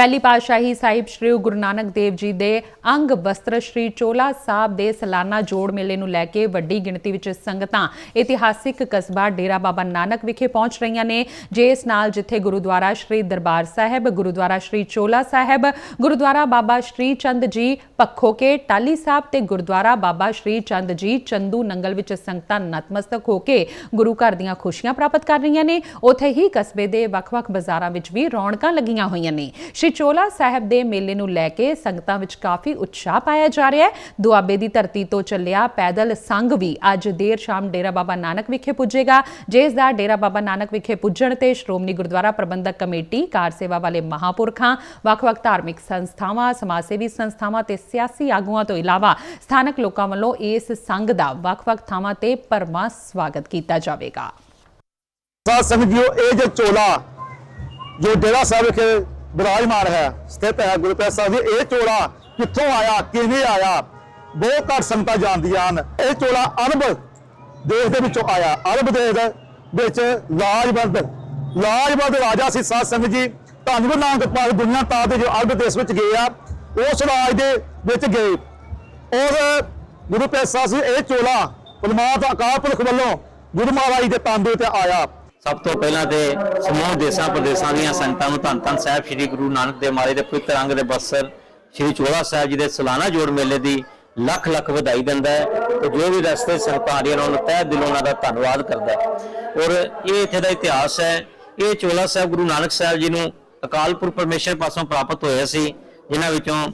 ਪਹਿਲੀ ਪਾਤਸ਼ਾਹੀ ਸਾਹਿਬ ਸ੍ਰੀ ਗੁਰੂ ਨਾਨਕ ਦੇਵ ਜੀ ਦੇ ਅੰਗ ਵਸਤਰ ਸ੍ਰੀ ਚੋਲਾ ਸਾਹਿਬ ਦੇ ਸਾਲਾਨਾ ਜੋੜ ਮੇਲੇ ਨੂੰ ਲੈ ਕੇ ਵੱਡੀ ਗਿਣਤੀ ਵਿੱਚ ਸੰਗਤਾਂ ਇਤਿਹਾਸਿਕ ਕਸਬਾ ਡੇਰਾ ਬਾਬਾ ਨਾਨਕ ਵਿਖੇ ਪਹੁੰਚ ਰਹੀਆਂ ਨੇ, ਜਿਸ ਨਾਲ ਜਿੱਥੇ ਗੁਰਦੁਆਰਾ ਸ੍ਰੀ ਦਰਬਾਰ ਸਾਹਿਬ, ਗੁਰਦੁਆਰਾ ਸ੍ਰੀ ਚੋਲਾ ਸਾਹਿਬ, ਗੁਰਦੁਆਰਾ ਬਾਬਾ ਸ੍ਰੀ ਚੰਦ ਜੀ ਪੱਖੋਕੇ ਟਾਲੀ ਸਾਹਿਬ ਤੇ ਗੁਰਦੁਆਰਾ ਬਾਬਾ ਸ੍ਰੀ ਚੰਦ ਜੀ ਚੰਦੂ ਨੰਗਲ ਵਿੱਚ ਸੰਗਤਾਂ ਨਤਮਸਤਕ ਹੋ ਕੇ ਗੁਰੂ ਘਰ ਦੀਆਂ ਖੁਸ਼ੀਆਂ ਪ੍ਰਾਪਤ ਕਰ ਰਹੀਆਂ ਨੇ। ਉੱਥੇ ਹੀ ਕਸਬੇ ਦੇ ਵੱਖ-ਵੱਖ ਬਾਜ਼ਾਰਾਂ ਵਿੱਚ ਵੀ ਰੌਣਕਾਂ ਲੱਗੀਆਂ ਹੋਈਆਂ ਨੇ। ਸ਼੍ਰੀ ਚੋਲਾ ਸਾਹਿਬ ਦੇ ਮੇਲੇ ਨੂੰ ਲੈ ਕੇ ਸੰਗਤਾਂ ਵਿੱਚ ਕਾਫੀ ਉਤਸ਼ਾਹ ਪਾਇਆ ਜਾ ਰਿਹਾ ਹੈ। ਦੁਆਬੇ ਦੀ ਧਰਤੀ ਤੋਂ ਚੱਲਿਆ ਪੈਦਲ ਸੰਘ ਵੀ ਅੱਜ ਦੇਰ ਸ਼ਾਮ ਡੇਰਾ ਬਾਬਾ ਨਾਨਕ ਵਿਖੇ ਪੁੱਜੇਗਾ। ਜਿਸ ਦਾ ਡੇਰਾ ਬਾਬਾ ਨਾਨਕ ਵਿਖੇ ਪੁੱਜਣ ਤੇ ਸ਼੍ਰੋਮਣੀ ਗੁਰਦੁਆਰਾ ਪ੍ਰਬੰਧਕ ਕਮੇਟੀ, ਕਾਰ ਸੇਵਾ ਵਾਲੇ ਮਹਾਪੁਰਖਾਂ, ਵੱਖ-ਵੱਖ ਧਾਰਮਿਕ ਸੰਸਥਾਵਾਂ ਸਮਾਜ ਸੇਵੀ ਸੰਸਥਾਵਾਂ ਤੇ ਸਿਆਸੀ ਆਗੂਆਂ ਤੋਂ ਇਲਾਵਾ ਸਥਾਨਕ ਲੋਕਾਂ ਵੱਲੋਂ ਇਸ ਸੰਘ ਦਾ ਵੱਖ-ਵੱਖ ਥਾਵਾਂ ਤੇ ਪਰਮਾ ਸਵਾਗਤ ਕੀਤਾ ਜਾਵੇਗਾ। ਸਾਧ ਸੰਗਤ ਜੀਓ ਇਹ ਜੋ ਚੋਲਾ, ਜੋ ਡੇਰਾ ਸਾਹਿਬ ਵਿਖੇ ਵਿਰਾਜਮਾਨ ਹੈ। ਸਥਿਤ ਹੈ ਗੁਰੂ ਪਿਆਰੇ ਸਾਹਿਬ ਜੀ, ਇਹ ਚੋਲਾ ਕਿੱਥੋਂ ਆਇਆ, ਕਿਵੇਂ ਆਇਆ? ਬਹੁਤ ਘੱਟ ਸੰਗਤਾਂ ਜਾਣਦੀਆਂ ਹਨ। ਇਹ ਚੋਲਾ ਅਰਬ ਦੇਸ਼ ਦੇ ਵਿੱਚੋਂ ਆਇਆ। ਅਰਬ ਦੇਸ਼ ਦੇ ਵਿੱਚ ਲਾਜਵੰਦ ਲਾਜਵੰਦ ਰਾਜਾ ਸੀ ਸਾਧ ਸੰਗਤ ਜੀ। ਧੰਨ ਗੁਰੂ ਨਾਨਕ ਪਾਕ ਦੁਨੀਆ ਤਾਂ ਦੇ ਜੋ ਅਰਬ ਦੇਸ਼ ਵਿੱਚ ਗਏ ਆ, ਉਸ ਰਾਜ ਦੇ ਵਿੱਚ ਗਏ। ਔਰ ਗੁਰੂ ਪਿਆਰੇ ਸਾਹਿਬ ਜੀ, ਇਹ ਚੋਲਾ ਪਰਮਾਤਮਾ ਅਕਾਲ ਪੁਰਖ ਵੱਲੋਂ ਗੁਰੂ ਮਹਾਰਾਜ ਦੇ ਤਾਂਦੇ ਤੇ ਆਇਆ। ਸਭ ਤੋਂ ਪਹਿਲਾਂ ਤੇ ਸਮੂਹ ਦੇਸ਼ਾਂ ਪ੍ਰਦੇਸ਼ਾਂ ਦੀਆਂ ਸੰਗਤਾਂ ਨੂੰ ਧੰਨ ਧੰਨ ਸਾਹਿਬ ਸ੍ਰੀ ਗੁਰੂ ਨਾਨਕ ਦੇਵ ਮਹਾਰਾਜ ਦੇ ਪਵਿੱਤਰ ਅੰਗ ਦੇ ਬਸਰ ਸ੍ਰੀ ਚੋਲਾ ਸਾਹਿਬ ਜੀ ਦੇ ਸਾਲਾਨਾ ਜੋੜ ਮੇਲੇ ਦੀ ਲੱਖ ਲੱਖ ਵਧਾਈ ਦਿੰਦਾ ਹੈ ਤੇ ਜੋ ਵੀ ਰਸਤੇ ਸੰਗਤਾਂ ਆ ਰਹੀਆਂ ਨੇ ਤਹਿ ਦਿਲੋਂ ਉਹਨਾਂ ਦਾ ਧੰਨਵਾਦ ਕਰਦਾ ਹੈ। ਔਰ ਇਹ ਇੱਥੇ ਦਾ ਇਤਿਹਾਸ ਹੈ, ਇਹ ਚੋਲਾ ਸਾਹਿਬ ਗੁਰੂ ਨਾਨਕ ਸਾਹਿਬ ਜੀ ਨੂੰ ਅਕਾਲ ਪੁਰਖ ਪਰਮੇਸ਼ਰ ਪਾਸੋਂ ਪ੍ਰਾਪਤ ਹੋਇਆ ਸੀ, ਜਿਨ੍ਹਾਂ ਵਿੱਚੋਂ